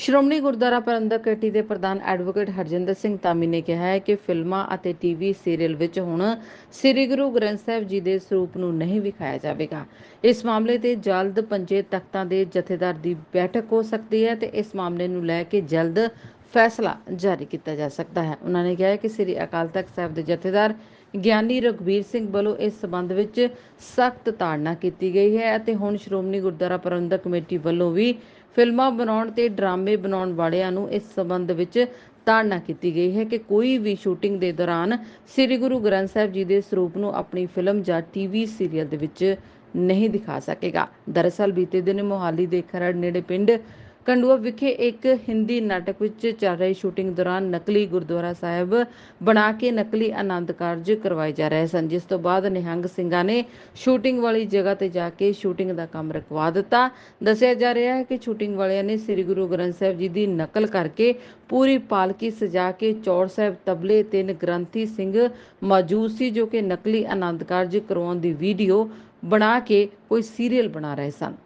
ਸ਼੍ਰੋਮਣੀ ਗੁਰਦੁਆਰਾ ਪ੍ਰਬੰਧਕ committee ਦੇ ਪ੍ਰਧਾਨ advocate Harjinder Singh Dhami ਨੇ ਕਿਹਾ ਹੈ ਕਿ ਫਿਲਮਾਂ ਅਤੇ ਟੀਵੀ ਸੀਰੀਅਲ ਵਿੱਚ ਹੁਣ ਸ੍ਰੀ ਗੁਰੂ ਗ੍ਰੰਥ ਸਾਹਿਬ ਜੀ ਦੇ ਸਰੂਪ ਨੂੰ ਨਹੀਂ ਵਿਖਾਇਆ ਜਾਵੇਗਾ। ਇਸ ਮਾਮਲੇ ਤੇ ਜਲਦ ਪੰਜੇ ਤਖਤਾਂ ਦੇ ਜਥੇਦਾਰ ਦੀ ਬੈਠਕ ਹੋ ਸਕਦੀ ਹੈ ਤੇ ਇਸ ਮਾਮਲੇ ਨੂੰ ਲੈ ਕੇ ਜਲਦ ਫੈਸਲਾ ਜਾਰੀ ਕੀਤਾ ਜਾ ਸਕਦਾ ਹੈ। ਉਹਨਾਂ ਨੇ ਕਿਹਾ ਕਿ ਸ੍ਰੀ ਅਕਾਲ ਤਖਤ ਸਾਹਿਬ ਦੇ ਜਥੇਦਾਰ ਗਿਆਨੀ ਰਘਬੀਰ ਸਿੰਘ ਵੱਲੋਂ ਇਸ ਸਬੰਧ ਵਿੱਚ ਸਖਤ ਤਾੜਨਾ ਕੀਤੀ ਗਈ ਹੈ ਅਤੇ ਹੁਣ ਸ਼੍ਰੋਮਣੀ ਗੁਰਦੁਆਰਾ ਪ੍ਰਬੰਧਕ ਕਮੇਟੀ ਵੱਲੋਂ ਵੀ ਫਿਲਮਾਂ ਬਣਾਉਣ ਤੇ ਡਰਾਮੇ ਬਣਾਉਣ ਵਾਲਿਆਂ ਨੂੰ ਇਸ ਸਬੰਧ ਵਿੱਚ ਤਾੜਨਾ ਕੀਤੀ ਗਈ ਹੈ ਕਿ ਕੋਈ ਵੀ ਸ਼ੂਟਿੰਗ ਦੇ ਦੌਰਾਨ ਸ੍ਰੀ ਗੁਰੂ ਗ੍ਰੰਥ ਸਾਹਿਬ ਜੀ ਦੇ ਸਰੂਪ ਨੂੰ ਆਪਣੀ ਫਿਲਮ ਜਾਂ ਟੀਵੀ ਸੀਰੀਅਲ ਦੇ ਵਿੱਚ ਨਹੀਂ ਦਿਖਾ ਸਕੇਗਾ। ਦਰਅਸਲ ਬੀਤੇ ਦਿਨ ਮੋਹਾਲੀ ਦੇ ਖਰੜ ਨੇੜੇ ਪਿੰਡ ਕੰਡੂਆ ਵਿਖੇ ਇੱਕ ਹਿੰਦੀ ਨਾਟਕ ਵਿੱਚ ਚੱਲ ਰਹੀ ਸ਼ੂਟਿੰਗ ਦੌਰਾਨ ਨਕਲੀ ਗੁਰਦੁਆਰਾ ਸਾਹਿਬ ਬਣਾ ਕੇ ਨਕਲੀ ਆਨੰਦ ਕਾਰਜ ਕਰਵਾਏ ਜਾ ਰਹੇ ਸਨ, ਜਿਸ ਤੋਂ ਬਾਅਦ ਨਿਹੰਗ ਸਿੰਘਾਂ ਨੇ ਸ਼ੂਟਿੰਗ ਵਾਲੀ ਜਗ੍ਹਾ ਤੇ ਜਾ ਕੇ ਸ਼ੂਟਿੰਗ ਦਾ ਕੰਮ ਰਕਵਾ ਦਿੱਤਾ। ਦੱਸਿਆ ਜਾ ਰਿਹਾ ਹੈ ਕਿ ਸ਼ੂਟਿੰਗ ਵਾਲਿਆਂ ਨੇ ਸ੍ਰੀ ਗੁਰੂ ਗ੍ਰੰਥ ਸਾਹਿਬ ਜੀ ਦੀ ਨਕਲ ਕਰਕੇ ਪੂਰੀ ਪਾਲਕੀ ਸਜਾ ਕੇ ਚੌੜ ਸਾਹਿਬ ਤਬਲੇ ਤਿੰਨ ਗ੍ਰੰਥੀ ਸਿੰਘ ਮੌਜੂਦ ਸੀ, ਜੋ ਕਿ ਨਕਲੀ ਆਨੰਦ ਕਾਰਜ ਕਰਵਾਉਣ ਦੀ ਵੀਡੀਓ ਬਣਾ ਕੇ ਕੋਈ ਸੀਰੀਅਲ ਬਣਾ ਰਹੇ ਸਨ।